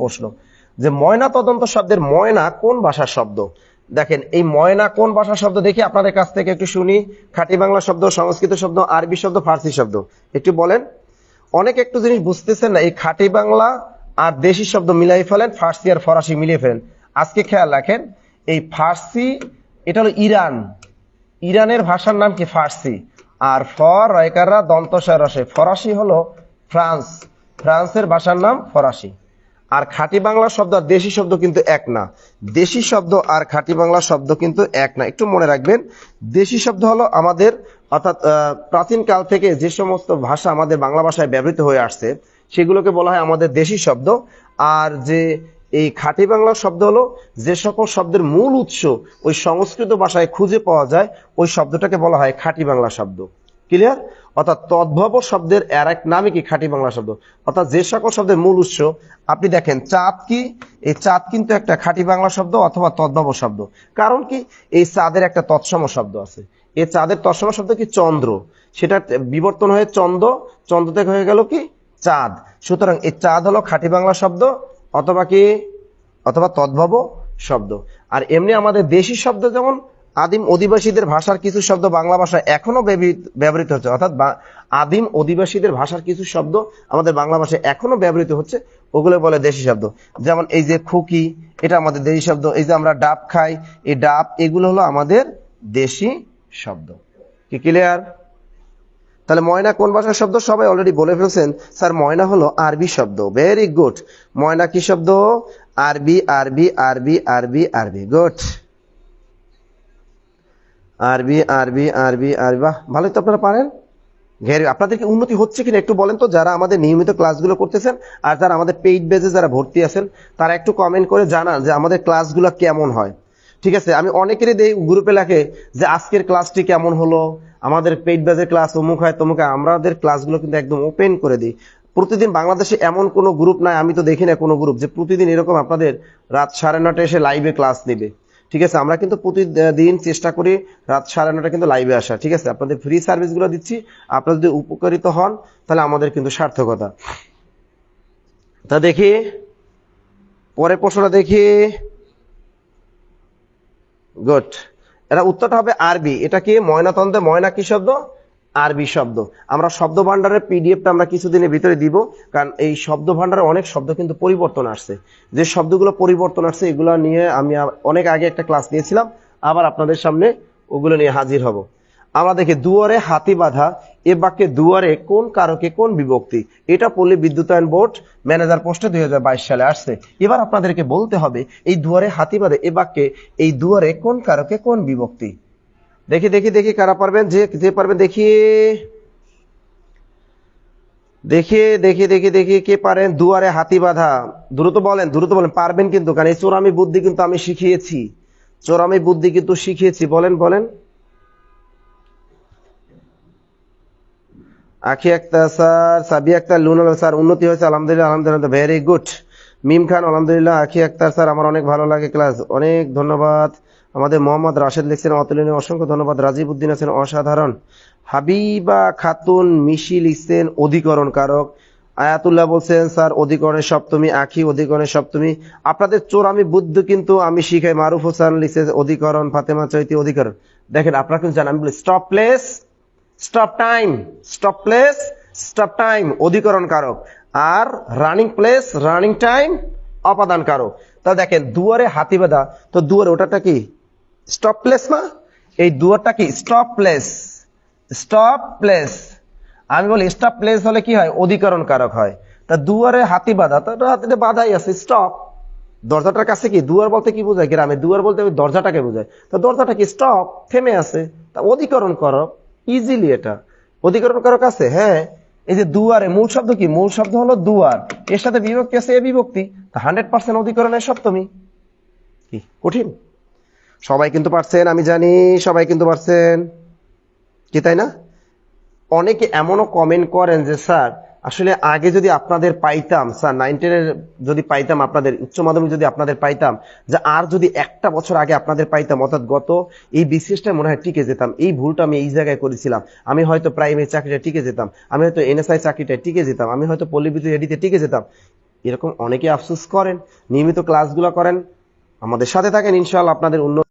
প্রশ্ন যে ময়না তদন্ত শব্দের ময়না কোন ভাষার শব্দ? দেখেন, এই ময়না কোন ভাষার শব্দ দেখি আপনাদের কাছ থেকে একটু শুনি। খাঁটি বাংলা শব্দ, সংস্কৃত শব্দ, আরবি শব্দ, ফার্সি শব্দ। একটু বলেন। অনেক একটু জিনিস বুঝতেছেন না, এই খাঁটি বাংলা আর দেশি শব্দ মিলাই ফেলেন, ফার্সি আর ফরাসি মিলিয়ে ফেলেন। আজকে খেয়াল রাখেন, এই ফার্সি, এটা হলো ইরান। ইরানের ভাষার নাম কি ফার্সি? আর ফর রয়কাররা দন্তস্বর রসে ফরাসি হলো ফ্রান্স। ফ্রান্সের ভাষার নাম ফরাসি। আর খাঁটি বাংলা শব্দ আর দেশি শব্দ কিন্তু এক না। দেশি শব্দ আর খাঁটি বাংলা শব্দ কিন্তু এক না। একটু মনে রাখবেন দেশি শব্দ হলো আমাদের অর্থাৎ আহ, প্রাচীন কাল থেকে যে সমস্ত ভাষা আমাদের বাংলা ভাষায় ব্যবহৃত হয়ে আসছে সেগুলোকে বলা হয় আমাদের দেশি শব্দ। আর যে এই খাঁটি বাংলা শব্দ হলো যে সকল শব্দের মূল উৎস ওই সংস্কৃত ভাষায় খুঁজে পাওয়া যায় ওই শব্দটাকে বলা হয় খাঁটি বাংলা শব্দ। ক্লিয়ার অর্থাৎ তদ্ভব শব্দের আর এক নামে কি খাঁটি বাংলা শব্দ? অর্থাৎ যে সকল শব্দের মূল উৎস, আপনি দেখেন চাঁদ কি? এই চাঁদ কিন্তু একটা খাঁটি বাংলা শব্দ অথবা তদ্ভব শব্দ। কারণ কি? এই চাঁদের একটা তৎসম শব্দ আছে। এই চাঁদের তৎসম শব্দ কি? চন্দ্র। সেটা বিবর্তন হয়ে চন্দ্র চন্দ্র থেকে হয়ে গেল কি? চাঁদ। সুতরাং এই চাঁদ হলো খাঁটি বাংলা শব্দ অথবা কি? অথবা তদ্ভব শব্দ। আর এমনি আমাদের দেশি শব্দ যেমন আদিম অধিবাসীদের ভাষার কিছু শব্দ বাংলা ভাষায় এখনও ব্যবহৃত- হচ্ছে। অর্থাৎ আদিম অধিবাসীদের ভাষার কিছু শব্দ আমাদের বাংলা ভাষায় এখনও ব্যবহৃত হচ্ছে, ওগুলো বলে দেশি শব্দ। যেমন এই যে খুকি, এটা আমাদের দেশি শব্দ। এই যে আমরা ডাব খাই, এই ডাব, এগুলো হলো আমাদের দেশি শব্দ। কি ক্লিয়ার তাহলে ময়না কোন ভাষার শব্দ? সবাই অলরেডি বলে ফেলছেন। স্যার, ময়না হলো আরবি শব্দ। ভেরি গুড ময়না কি শব্দ? আরবি আরবি আরবি আরবি আরবি। গুড আরবি আরবি আরবি আরবি। বাহ, ভালোই তো আপনারা পারেন। ভেরি আপনাদেরকে উন্নতি হচ্ছে কিনা একটু বলেন তো, যারা আমাদের নিয়মিত ক্লাসগুলো করতেছেন আর যারা আমাদের পেইড বেজে যারা ভর্তি আছেন, তারা একটু কমেন্ট করে জানান যে আমাদের ক্লাসগুলো কেমন হয়। ঠিক আছে, আমি অনেকেরই দেই গ্রুপে লেখে যে আজকের ক্লাসটি কেমন হলো, আমাদের পেইড বেজের ক্লাস অমুক হয়, তমুক হয় আমাদের ক্লাসগুলো কিন্তু একদম ওপেন করে দিই। প্রতিদিন বাংলাদেশে এমন কোনো গ্রুপ নাই, আমি তো দেখি না কোনো গ্রুপ যে প্রতিদিন এরকম আপনাদের রাত সাড়ে নটা এসে লাইভে ক্লাস নেবে। ঠিক আছে, আমরা কিন্তু প্রতিদিন চেষ্টা করি রাত সাড়ে নটা কিন্তু লাইভে আসা, ঠিক আছে? আপনাদের ফ্রি সার্ভিসগুলো দিচ্ছি। আপনারা যদি উপকারিত হন, তাহলে আমাদের কিন্তু সার্থকতা। তা দেখি, পরের প্রশ্নটা দেখি। গুড এটা উত্তরটা হবে আরবি। এটা কি ময়নাতন্ত্রে ময়না কি শব্দ? আরবি শব্দ। আমরা শব্দ ভান্ডারের পিডিএফটা আমরা কিছুদিনের ভিতরে দিব, কারণ এই শব্দ ভান্ডারে অনেক শব্দ কিন্তু পরিবর্তন আসছে। যে শব্দগুলো পরিবর্তন আসছে, এগুলো নিয়ে আমি অনেক আগে একটা ক্লাস নিয়েছিলাম, আবার আপনাদের সামনে ওগুলো নিয়ে হাজির হব। আমরা দেখি, দুয়ারে হাতি বাঁধা, এ বাক্যে দুয়ারে কোন কারকে কোন বিভক্তি? এটা পল্লী বিদ্যুতায়ন বোর্ড ম্যানেজার পোস্টে দুই হাজার বাইশ সালে আসছে। এবার আপনাদেরকে বলতে হবে, এই দুয়ারে হাতি বাঁধে, এ বাক্যে এই দুয়ারে কোন কারকে কোন বিভক্তি? দেখি দেখি দেখি কারা পারবেন, যে যে পারবেন দেখি। দেখি দেখি দেখি দেখি কে পারেন, দুয়ারে হাতি বাঁধা। দ্রুত বলেন দ্রুত বলেন, পারবেন কিন্তু, কারণ এই চোরামি বুদ্ধি কিন্তু আমি শিখিয়েছি। চোরামি বুদ্ধি কিন্তু শিখিয়েছি, বলেন বলেন। আখি আক্তার স্যার, সাবি আক্তার লুনাল স্যার, উন্নতি হয়েছে, আলহামদুলিল্লাহ আলহামদুলিল্লাহ ভেরি গুড মিম খান, আলহামদুলিল্লাহ, আখি আক্তার স্যার, আমার অনেক ভালো লাগে, ক্লাস, অনেক ধন্যবাদ। আমাদের মোহাম্মদ রাশেদ লিখছেন, অতুলনীয়, অসংখ্য ধন্যবাদ। রাজীব উদ্দিন আছেন, অসাধারণ। হাবিবা খাতুন মিশি লিখছেন অধিকরণ কারক আয়াতুল্লাহ বলছেন, স্যার, অধিকরণের সপ্তমী, আখি অধিকরণের সপ্তমী। আপনাদের চোর আমি, বুদ্ধ কিন্তু আমি শিখাই। মারুফ হোসেন লিখছে, অধিকরণ, ফাতেমা চৈতি অধিকরণ। দেখেন, আপনারা কিন্তু জানেন, আমি বলি, stop place, stop time, stop place, stop time অধিকরণ কারক আর রানিং প্লেস, রানিং টাইম অপাদান কারক তা দেখেন, দুয়ারে হাতি বাঁধা, তো দুয়ারে ওটাটা কি? স্টপ প্লেস না এই দুয়ারটা কি? স্টপ প্লেস স্টপ প্লেস আমি বলি স্টপ প্লেস হলে কি হয়? অধিকরণ কারক হয়। তা দুয়ারে হাতি বাঁধা, তো হাতিতে বাধাই আছে স্টপ দরজাটার কাছে কি? দুয়ার বলতে কি বোঝায়? গ্রামে দুয়ার বলতে ওই দরজাটাকে বোঝায় তো দরজাটা কি স্টপ থেমে আছে। তা অধিকরণ করক ইজিলি এটা। অধিকরণ করক আছে? হ্যাঁ। এই যে দুয়ারে, মূল শব্দ কি? মূল শব্দ হলো দুয়ার। এর সাথে বিভক্তি আছে, এ বিভক্তি। হান্ড্রেড পার্সেন্ট অধিকরণের সপ্তমী কি? কঠিন? সবাই কিন্তু পারছেন, আমি জানি সবাই কিন্তু পারছেন। কি তাই না? অনেকে এমনও কমেন্ট করেন যে, স্যার, আসলে আগে যদি আপনাদের পাইতাম, স্যার নাইন টেনের যদি পাইতাম আপনাদের, উচ্চ মাধ্যমিক যদি আপনাদের পাইতাম, যে আর যদি একটা বছর আগে আপনাদের পাইতাম, অর্থাৎ গত এই বিসিএসটা মনে হয় টিকে যেতাম, এই ভুলটা আমি এই জায়গায় করেছিলাম, আমি হয়তো প্রাইমারি চাকরিটা টিকে যেতাম, আমি হয়তো এনএসআই চাকরিটা টিকে যেতাম, আমি হয়তো পল্লী বিদ্যুৎ এডিতে টিকে যেতাম। এরকম অনেকে আফসোস করেন, নিয়মিত ক্লাসগুলো করেন, আমাদের সাথে থাকেন, ইনশাআল্লাহ আপনাদের উন্নত